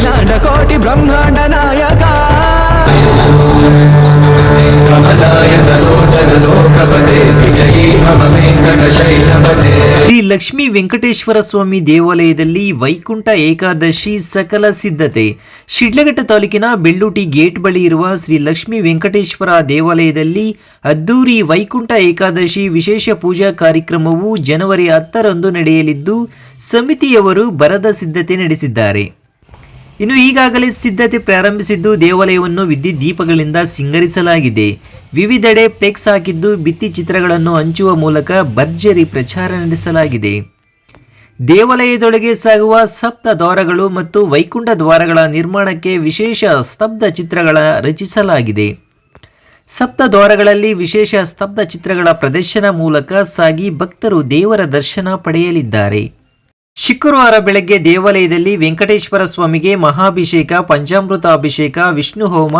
ಅಖಿಲಾಂಡ ಕೋಟಿ ಬ್ರಹ್ಮಾಂಡ ನಾಯಕ. ಶ್ರೀ ಲಕ್ಷ್ಮೀ ವೆಂಕಟೇಶ್ವರ ಸ್ವಾಮಿ ದೇವಾಲಯದಲ್ಲಿ ವೈಕುಂಠ ಏಕಾದಶಿ ಸಕಲ ಸಿದ್ಧತೆ. ಶಿಡ್ಲಘಟ್ಟ ತಾಲೂಕಿನ ಬೆಳ್ಳೂಟಿ ಗೇಟ್ ಬಳಿ ಇರುವ ಶ್ರೀ ಲಕ್ಷ್ಮೀ ವೆಂಕಟೇಶ್ವರ ದೇವಾಲಯದಲ್ಲಿ ಅದ್ದೂರಿ ವೈಕುಂಠ ಏಕಾದಶಿ ವಿಶೇಷ ಪೂಜಾ ಕಾರ್ಯಕ್ರಮವು ಜನವರಿ ಹತ್ತರಂದು ನಡೆಯಲಿದ್ದು ಸಮಿತಿಯವರು ಬರದ ಸಿದ್ಧತೆ ನಡೆಸಿದ್ದಾರೆ. ಇನ್ನು ಈಗಾಗಲೇ ಸಿದ್ಧತೆ ಪ್ರಾರಂಭಿಸಿದ್ದು ದೇವಾಲಯವನ್ನು ವಿದ್ಯುತ್ ದೀಪಗಳಿಂದ ಸಿಂಗರಿಸಲಾಗಿದೆ. ವಿವಿಧೆಡೆ ಫ್ಲೆಕ್ಸ್ ಹಾಕಿದ್ದು ಭಿತ್ತಿ ಚಿತ್ರಗಳನ್ನು ಹಂಚುವ ಮೂಲಕ ಭರ್ಜರಿ ಪ್ರಚಾರ ನಡೆಸಲಾಗಿದೆ. ದೇವಾಲಯದೊಳಗೆ ಸಾಗುವ ಸಪ್ತ ದ್ವಾರಗಳು ಮತ್ತು ವೈಕುಂಠ ದ್ವಾರಗಳ ನಿರ್ಮಾಣಕ್ಕೆ ವಿಶೇಷ ಸ್ತಬ್ಧ ಚಿತ್ರಗಳ ರಚಿಸಲಾಗಿದೆ. ಸಪ್ತ ದ್ವಾರಗಳಲ್ಲಿ ವಿಶೇಷ ಸ್ತಬ್ಧ ಚಿತ್ರಗಳ ಪ್ರದರ್ಶನ ಮೂಲಕ ಸಾಗಿ ಭಕ್ತರು ದೇವರ ದರ್ಶನ ಪಡೆಯಲಿದ್ದಾರೆ. ಶುಕ್ರವಾರ ಬೆಳಗ್ಗೆ ದೇವಾಲಯದಲ್ಲಿ ವೆಂಕಟೇಶ್ವರ ಸ್ವಾಮಿಗೆ ಮಹಾಭಿಷೇಕ ಪಂಚಾಮೃತ ಅಭಿಷೇಕ ವಿಷ್ಣು ಹೋಮ,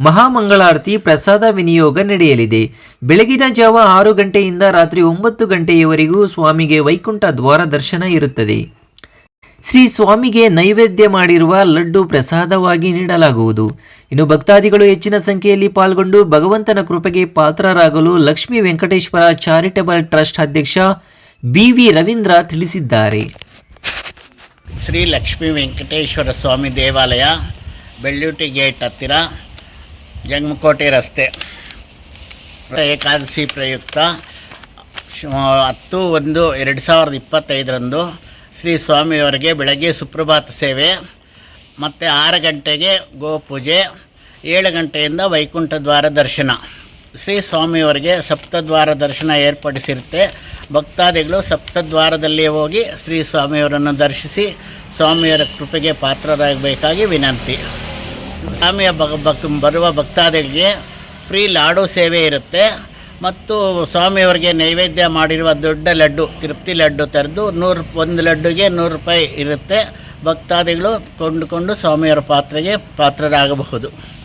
ಮಹಾಮಂಗಳಾರತಿ, ಪ್ರಸಾದ ವಿನಿಯೋಗ ನಡೆಯಲಿದೆ. ಬೆಳಗಿನ ಜಾವ ಆರು ಗಂಟೆಯಿಂದ ರಾತ್ರಿ ಒಂಬತ್ತು ಗಂಟೆಯವರೆಗೂ ಸ್ವಾಮಿಗೆ ವೈಕುಂಠ ದ್ವಾರ ದರ್ಶನ ಇರುತ್ತದೆ. ಶ್ರೀ ಸ್ವಾಮಿಗೆ ನೈವೇದ್ಯ ಮಾಡಿರುವ ಲಡ್ಡು ಪ್ರಸಾದವಾಗಿ ನೀಡಲಾಗುವುದು. ಇನ್ನು ಭಕ್ತಾದಿಗಳು ಹೆಚ್ಚಿನ ಸಂಖ್ಯೆಯಲ್ಲಿ ಪಾಲ್ಗೊಂಡು ಭಗವಂತನ ಕೃಪೆಗೆ ಪಾತ್ರರಾಗಲು ಲಕ್ಷ್ಮೀ ವೆಂಕಟೇಶ್ವರ ಚಾರಿಟಬಲ್ ಟ್ರಸ್ಟ್ ಅಧ್ಯಕ್ಷ ಬಿ ವಿ ರವೀಂದ್ರ ತಿಳಿಸಿದ್ದಾರೆ. ಶ್ರೀ ಲಕ್ಷ್ಮೀ ವೆಂಕಟೇಶ್ವರ ಸ್ವಾಮಿ ದೇವಾಲಯ ಬೆಳ್ಳೂಟಿ ಗೇಟ್ ಹತ್ತಿರ, ಜಂಗಮಕೋಟೆ ರಸ್ತೆ. ಏಕಾದಶಿ ಪ್ರಯುಕ್ತ ಹತ್ತು ಒಂದು ಎರಡು ಸಾವಿರದ ಇಪ್ಪತ್ತೈದರಂದು ಶ್ರೀ ಸ್ವಾಮಿಯವರಿಗೆ ಬೆಳಗ್ಗೆ ಸುಪ್ರಭಾತ ಸೇವೆ, ಮತ್ತು ಆರು ಗಂಟೆಗೆ ಗೋಪೂಜೆ, ಏಳು ಗಂಟೆಯಿಂದ ವೈಕುಂಠ ದ್ವಾರ ದರ್ಶನ. ಶ್ರೀ ಸ್ವಾಮಿಯವರಿಗೆ ಸಪ್ತದ್ವಾರ ದರ್ಶನ ಏರ್ಪಡಿಸಿರುತ್ತೆ. ಭಕ್ತಾದಿಗಳು ಸಪ್ತದ್ವಾರದಲ್ಲಿ ಹೋಗಿ ಶ್ರೀ ಸ್ವಾಮಿಯವರನ್ನು ದರ್ಶಿಸಿ ಸ್ವಾಮಿಯವರ ಕೃಪೆಗೆ ಪಾತ್ರರಾಗಬೇಕಾಗಿ ವಿನಂತಿ. ಸ್ವಾಮಿಯ ಭಕ್ ಬರುವ ಭಕ್ತಾದಿಗಳಿಗೆ ಫ್ರೀ ಲಾಡು ಸೇವೆ ಇರುತ್ತೆ. ಮತ್ತು ಸ್ವಾಮಿಯವರಿಗೆ ನೈವೇದ್ಯ ಮಾಡಿರುವ ದೊಡ್ಡ ಲಡ್ಡು, ತೃಪ್ತಿ ಲಡ್ಡು ತೆರೆದು ನೂರು ಒಂದು ಲಡ್ಡುಗೆ ನೂರು ರೂಪಾಯಿ ಇರುತ್ತೆ. ಭಕ್ತಾದಿಗಳು ಕೊಂಡುಕೊಂಡು ಸ್ವಾಮಿಯವರ ಪಾತ್ರೆಗೆ ಪಾತ್ರರಾಗಬಹುದು.